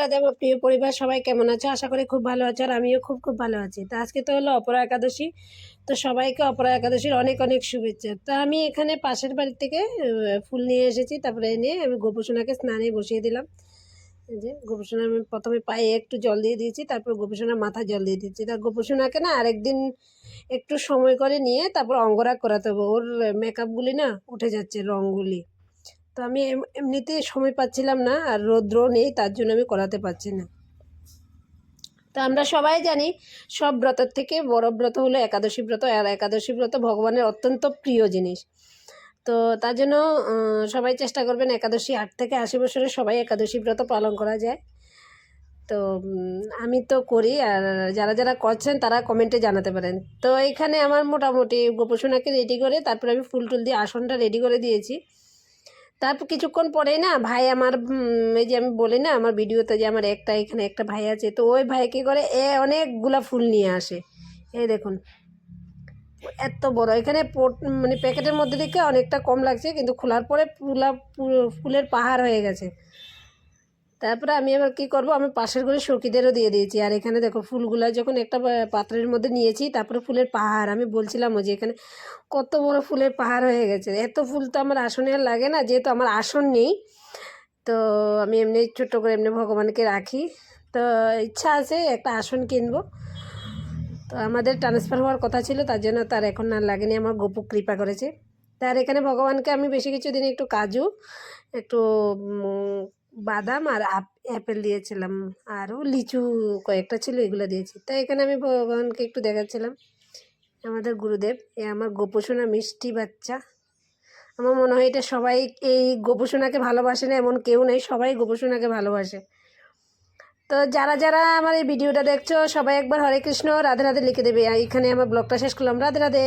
রাধে আমার প্রিয় পরিবার, সবাই কেমন আছে? আশা করি খুব ভালো আছে আর আমিও খুব খুব ভালো আছি। তো আজকে তো হলো অপরা একাদশী, তো সবাইকে অপরা একাদশীর অনেক অনেক শুভেচ্ছা। তো আমি এখানে পাশের বাড়ি থেকে ফুল নিয়ে এসেছি, তারপরে এনে আমি গোপসোনাকে স্নানে বসিয়ে দিলাম। যে গোপসোনা আমি প্রথমে পায়ে একটু জল দিয়ে দিয়েছি, তারপর গোপসোনার মাথায় জল দিয়ে দিয়েছি। তা গোপসোনাকে না আরেকদিন একটু সময় করে নিয়ে তারপর অঙ্গরাগ করাতে হবে। ওর মেকআপগুলি না উঠে যাচ্ছে রঙগুলি তো আমি এম- এমনিতে সময় পাচ্ছিলাম না আর রৌদ্র নেই, তার জন্য আমি করাতে পারছি না। তো আমরা সবাই জানি, সব ব্রতের থেকে বড় ব্রত হলো একাদশী ব্রত, আর একাদশী ব্রত ভগবানের অত্যন্ত প্রিয় জিনিস। তো তার জন্য সবাই চেষ্টা করবেন একাদশী আট থেকে আশি বছরে সবাই একাদশী ব্রত পালন করা যায়। তো আমি তো করি, আর যারা যারা করছেন তারা কমেন্টে জানাতে পারেন। তো এখানে আমার মোটামুটি গোপসোনাকে রেডি করে, তারপরে আমি ফুল টুল দিয়ে আসনটা রেডি করে দিয়েছি। তারপর কিছুক্ষণ পরে না ভাই আমার এই যে আমি বলি না আমার ভিডিওতে যে আমার একটা এখানে একটা ভাই আছে, তো ওই ভাই কী করে, এ অনেকগুলা ফুল নিয়ে আসে। এই দেখুন, এত বড়। এখানে মানে প্যাকেটের মধ্যে দেখে অনেকটা কম লাগছে, কিন্তু খোলার পরে ফুলা ফুলের পাহাড় হয়ে গেছে। তারপরে আমি আবার কী করব? আমি পাশের ঘরে সখীদেরও দিয়ে দিয়েছি। আর এখানে দেখো, ফুলগুলো যখন একটা পাত্রের মধ্যে নিয়েছি, তারপরে ফুলের পাহাড়। আমি বলছিলাম যে এখানে কত বড় ফুলের পাহাড় হয়ে গেছে। এত ফুল তো আমার আসনে আর লাগে না, যেহেতু আমার আসন নেই। তো আমি এমনি ছোট্ট করে এমনি ভগবানকে রাখি। তো ইচ্ছা আছে একটা আসন কিনবো। তো আমাদের ট্রান্সফার হওয়ার কথা ছিল, তার জন্য তার এখন আর লাগেনি। আমার গোপু কৃপা করেছে। তার এখানে ভগবানকে আমি বেশি কিছু দিন একটু কাজু, একটু বাদাম আর অ্যাপেল দিয়েছিলাম। আরও লিচু কয়েকটা ছিল, এগুলো দিয়েছি। তাই এখানে আমি ভগবানকে একটু দেখাচ্ছিলাম, আমাদের গুরুদেব। এ আমার গোপোষণা মিষ্টি বাচ্চা। আমার মনে হয় এটা সবাই এই গোপোষণাকে ভালোবাসে না, এমন কেউ নেই, সবাই গোপোষণাকে ভালোবাসে। তো যারা যারা আমার এই ভিডিওটা দেখছ, সবাই একবার হরে কৃষ্ণ, রাধে রাধে লিখে দেবে। এখানে আমার ব্লগটা শেষ করলাম। রাধে রাধে।